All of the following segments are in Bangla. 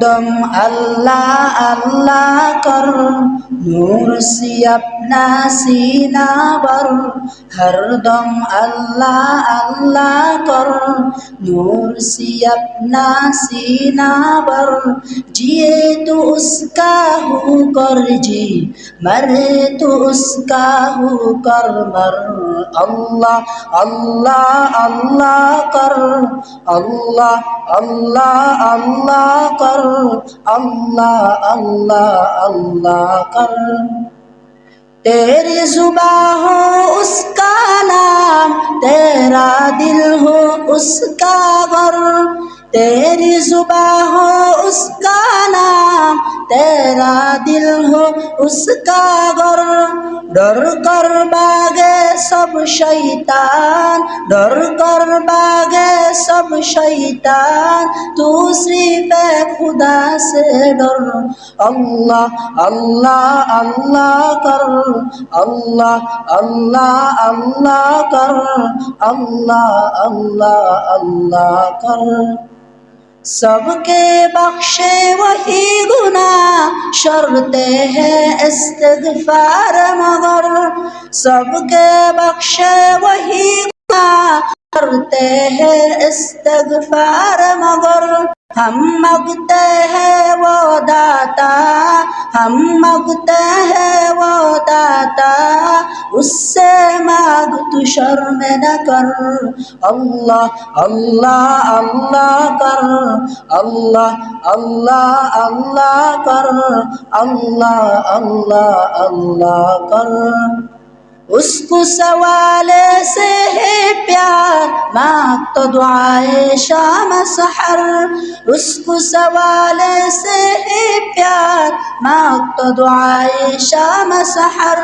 দম আল্লাহ আল্লাহ কর নূর সিয়া নাসিনা বর, হরদম আল্লাহ আল্লাহ কর। নূর সি আপনা সিনা বর জিয়ে তো উসকা হু কর জি মরে তো উসকা হু কর, মর আল্লাহ আল্লাহ আল্লাহ কর। আল্লাহ আল্লাহ আল্লাহ কর। আল্লাহ আল্লাহ আল্লাহ কর। تیری زباں ہو اس کا نام، تیرا دل ہو اس کا غر تیری زباں ہو اس کا نام، تیرا دل ہو اس کا غر ডর কর বাগে সব শৈতান ডর কর বাগে সব শৈতান তু সিফ খুদা সে ডর। আল্লাহ আল্লাহ আল্লাহ কর। আল্লাহ আল্লাহ আল্লাহ কর। আল্লাহ আল্লাহ আল্লাহ কর। सबके बख्शे वही गुना शर्ते है इस्तगफार मगर सबके बख्शे वही गुना करते हैं इस्तगफार मगर हम मगते हैं वो दाता हम मगते हैं वो दाता उससे मांग तू शर्म न कर अल्लाह अल्लाह अल्लाह कर अल्लाह अल्लाह अल्लाह कर अल्लाह अल्लाह अल्लाह कर उसको सवाले से है प्यार माँ तो दुआए शाम सहर उसको सवाले से है प्यार माँ तो दुआए शाम सहर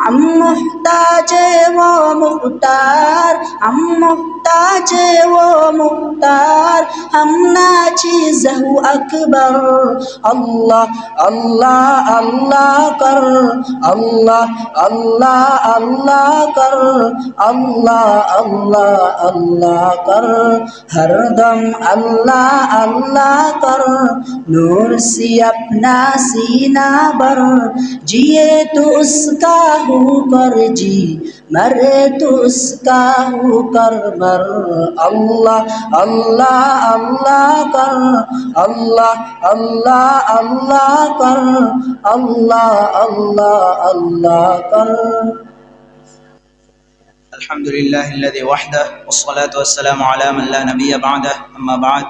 हम मुहताज वो मुख्तार हम मुहताज वो मुख्तार हम ना আকবর। আল্লাহ আল্লাহ আল্লাহ কর। আল্লাহ আল্লাহ আল্লাহ কর। আল্লাহ আল্লাহ আল্লাহ কর। হরদম আল্লাহ আল্লাহ কর। নূর সি আপনা সিনা বর। জিয়ে তো উসকা হু কর জি। مرے تو اس کا ہو کر مر اللہ اللہ اللہ کر اللہ اللہ اللہ کر اللہ اللہ اللہ کر الحمد لله الذي وحده والصلاة والسلام على من لا نبي بعده أما بعد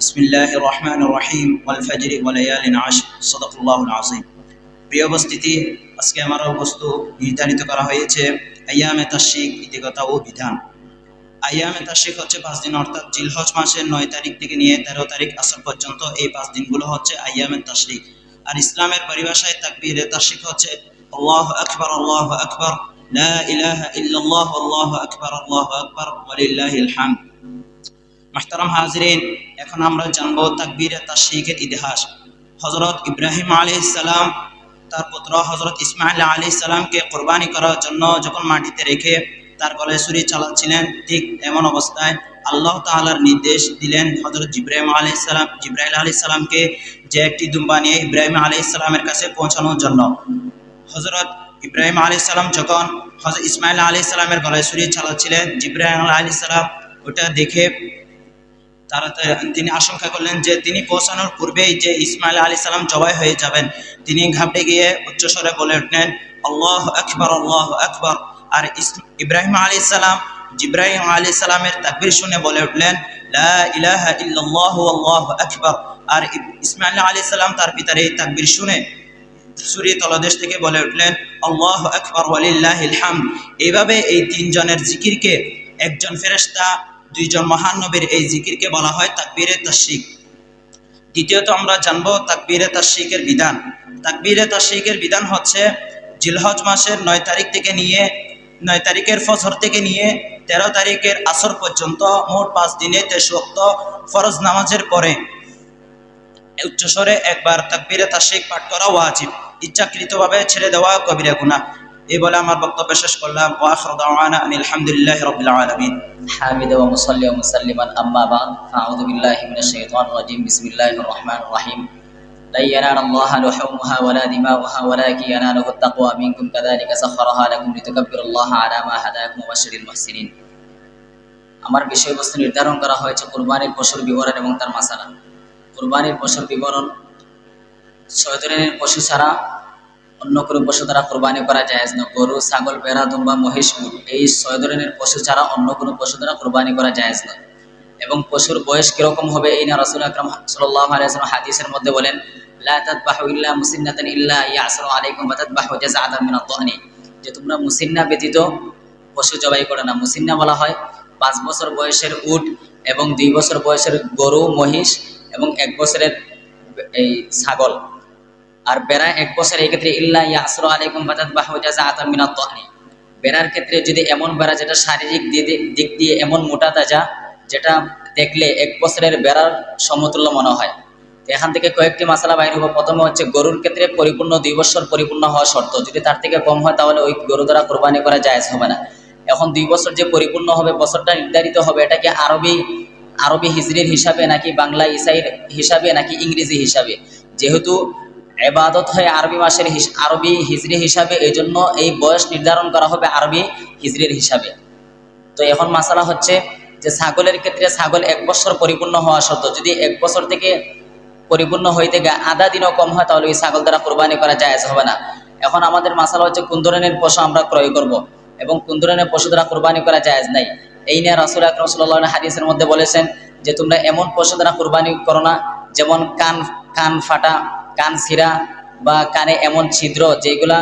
بسم الله الرحمن الرحيم والفجر وليال عشر صدق الله العظيم প্রিয় উপস্থিতি আজকে আমার বস্তু নির্ধারিত করা হয়েছে আয়ামে তাশিক ইতিকতা ও বিধান। আয়ামে তাশিক হচ্ছে পাঁচ দিন, অর্থাৎ জিলহজ মাসের নয় তারিখ থেকে নিয়ে তেরো তারিখ আসর পর্যন্ত এই পাঁচ দিনগুলো হচ্ছে আয়ামে তাশরিক। আর ইসলামের পরিভাষায় তাকবীরে তাশরিক হচ্ছে, আল্লাহ আকবার আল্লাহ আকবার, লা ইল্লাল্লাহ ওয়ালিল্লাহিল হামদ। মাহতারাম এখন আমরা জানব তাকবীরে তাশরিকের ইতিহাস। হযরত ইব্রাহিম আলাইহিস সালাম তার পুত্র হযরত ইসমাইল আলাইহিস সালামকে কোরবানি করার জন্য যখন মাটিতে রেখে তার গলায় ছুরি চালাচ্ছিলেন, ঠিক এমন অবস্থায় আল্লাহ তাআলার নির্দেশ দিলেন হযরত ইব্রাহিম আলাইহিস সালাম জিব্রাইল আলাইহিস সালামকে যে একটি দুম্বা নিয়ে ইব্রাহিম আলাইহিস সালামের কাছে পৌঁছানোর জন্য। হজরত ইব্রাহিম আলাইহিস সালাম যখন হযরত ইসমাইল আলাইহিস সালামের গলায় ছুরি চালাচ্ছিলেন, জিব্রাইল আলাইহিস সালাম ওটা দেখে তারা তিনি আশঙ্কা করলেন যে তিনি পৌঁছানোর পূর্বেই যে ইসমাইল আলী সালাম জবাই হয়ে যাবেন, তিনি ঘাবড়ে গিয়ে উচ্চস্বরে বলে উঠলেন, আল্লাহ আকবর আল্লাহ আকবর। আর ইব্রাহিম আলী সালাম, জিব্রাহিম আলী সালামের তাকবির শুনে বলে উঠলেন আকবর। আর ইসমাইল আলী সালাম তার পিতার এই তাকবির শুনে সুরি তলদেশ থেকে বলে উঠলেন, আল্লাহ আকবর আলিল্লাহ হামদ। এইভাবে এই তিনজনের জিকিরকে একজন ফেরেশতা দুইজন মহান নবীর এই জিকিরকে বলা হয় তাকবীরে তাশরিক। দ্বিতীয়ত আমরা জানব তাকবীরে তাশরিকের বিধান। তাকবীরে তাশরিকের বিধান হচ্ছে জিলহজ মাসের নয় তারিখ থেকে নিয়ে, নয় তারিখের ফজর থেকে নিয়ে তেরো তারিখের আসর পর্যন্ত মোট পাঁচ দিনে ওয়াক্ত ফরজ নামাজের পরে উচ্চস্বরে একবার তাকবীরে তাশরিক পাঠ করা ওয়াজিব। ইচ্ছাকৃতভাবে ছেড়ে দেওয়া কবিরা গুনাহ। এই বলে আমার বক্তব্য শেষ করলাম ওয়াখর দাওয়ানা আনিল হামদুলিল্লাহি রাব্বিল আলামিন حامدا ومصلي ومسلما أما بعد فأعوذ بالله من الشيطان الرجيم بسم الله الرحمن الرحيم لن ينال الله لحومها ولا دماؤها ولكن يناله التقوى منكم كذلك سخرها لكم لتكبروا الله على ما هداكم وبشر المحسنين আমার বিষয়বস্তু নির্ধারণ করা হয়েছে কুরবানির পশুর বিবরণ এবং তার মাসালা কুরবানির পশুর বিবরণ ছয় ধরনের পশু ছাড়া অন্য কোনো পশু দ্বারা কোরবানি করা যায় না। গরু, ছাগল, ভেড়া, দুম্বা, মহিষ এই ছয় ধরনের পশু ছাড়া অন্য কোনো পশু দ্বারা কোরবানি করা যায় না। এবং পশুর বয়স কীরকম হবে এই না রসুল আকরম আলাইসলাম হাদিসের মধ্যে বলেন যে তোমরা মুসিন্না ব্যতীত পশু জবাই করে না। মুসিন্না বলা হয় পাঁচ বছর বয়সের উট এবং দুই বছর বয়সের গরু, মহিষ এবং এক বছরের এই ছাগল। আর বেড়া এক বছর এই ক্ষেত্রে ইল্লা ইয়াসর আলাইকুম বাদাত বাহু জাজা আতাম মিনাত তাহনি বেড়ার ক্ষেত্রে যদি এমন বেড়া যেটা শারীরিক দিক দিয়ে এমন মোটা তাজা, যেটা দেখলে এক বছরের বেড়ার সমতুল্য মনে হয়। এখান থেকে কয়েকটি মশলা বাইর হব। প্রথমে হচ্ছে গরুর ক্ষেত্রে পরিপূর্ণ দুই বছর পরিপূর্ণ হওয়া শর্ত। যদি তার থেকে কম হয় তাহলে ওই গরু দ্বারা কোরবানি করা জায়েজ হবে না। এখন দুই বছর যে পরিপূর্ণ হবে, বছরটা নির্ধারিত হবে, এটা কি আরবি আরবি হিজরির হিসাবে নাকি বাংলা ইসাইর হিসাবে নাকি ইংরেজি হিসাবে? যেহেতু এবাদত হয় আরবি মাসের আরবি হিজরি হিসাবে এই জন্য এই বয়স নির্ধারণ করা হবে আরবি হিজড়ির হিসাবে। তো এখন মাসালা হচ্ছে যে ছাগলের ক্ষেত্রে ছাগল এক বছর পরিপূর্ণ হওয়া শর্ত যদি এক বছর থেকে পরিপূর্ণ হইতে গিয়ে আধা দিনও কম হয়, তাহলে ওই ছাগল দ্বারা কোরবানি করা জায়েজ হবে না। এখন আমাদের মাসালা হচ্ছে কোন ধরনের পশু আমরা ক্রয় করব এবং কোন ধরনের পশু দ্বারা কোরবানি করা জায়েজ নাই। এই নিয়ে রাসুল আকরম সাল্লাহ হাদিসের মধ্যে বলেছেন যে তোমরা এমন পশু দ্বারা কোরবানি করো না, যেমন কান কান ফাটা কান ছিঁড়া বা কানে এমন ছিদ্র যেগুলা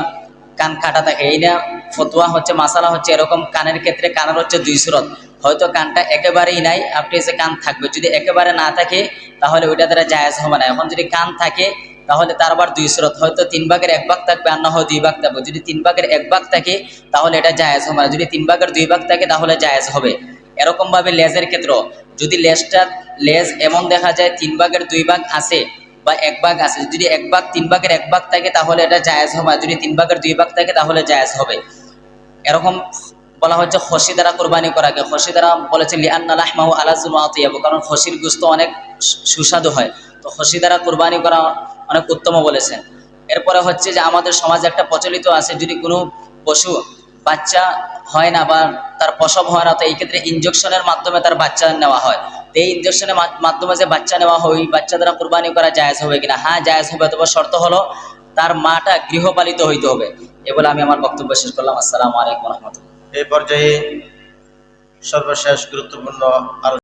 কান কাটা থাকে। এই না ফতুয়া হচ্ছে, মাসালা হচ্ছে এরকম কানের ক্ষেত্রে কানের হচ্ছে দুই সুরত। হয়তো কানটা একেবারেই নাই, আপনি এসে কান থাকবে। যদি একেবারে না থাকে, তাহলে ওইটা দ্বারা জায়েজ হবে না। এখন যদি কান থাকে, তাহলে তার আবার দুই সুরত। হয়তো তিন ভাগের এক ভাগ থাকবে আর না হয় দুই ভাগ থাকবে। যদি তিন ভাগের এক ভাগ থাকে, তাহলে এটা জায়েজ হবে না। যদি তিন ভাগের দুই ভাগ থাকে, তাহলে জায়েজ হবে। এরকমভাবে লেজের ক্ষেত্র, যদি লেজটা লেজ এমন দেখা যায়, তিন ভাগের দুই ভাগ আছে বা এক ভাগ আছে, যদি এক ভাগ, তিন ভাগের এক ভাগ থাকে তাহলে এটা জায়েজ হবে যদি তিন ভাগের দুই ভাগ থাকে তাহলে জায়েজ হবে। এরকম বলা হচ্ছে খসি দ্বারা কোরবানি করাকে। খসি দ্বারা বলেছে লিয়ান্না লাহমাহু আলাজুল আতিয়াবু কারণ খসির গুস্ত অনেক সুস্বাদু হয়। তো খসি দ্বারা কোরবানি করা অনেক উত্তম বলেছেন এরপরে হচ্ছে যে আমাদের সমাজে একটা প্রচলিত আছে, যদি কোনো পশু বাচ্চা হয় না বা তার প্রসব হয় না, তো এই ক্ষেত্রে ইনজেকশনের মাধ্যমে তার বাচ্চা নেওয়া হয়। এই ইনজেকশনের মাধ্যমে যে বাচ্চা নেওয়া হয়, বাচ্চা দ্বারা কোরবানি করা জায়েজ হবে কিনা? হ্যাঁ জায়েজ হবে তবে শর্ত হলো তার মাটা গৃহপালিত হইতে হবে। এ বলে আমি আমার বক্তব্য শেষ করলাম। আসসালামু আলাইকুম রহমতুল্লাহ। এই পর্যায়ে সর্বশেষ গুরুত্বপূর্ণ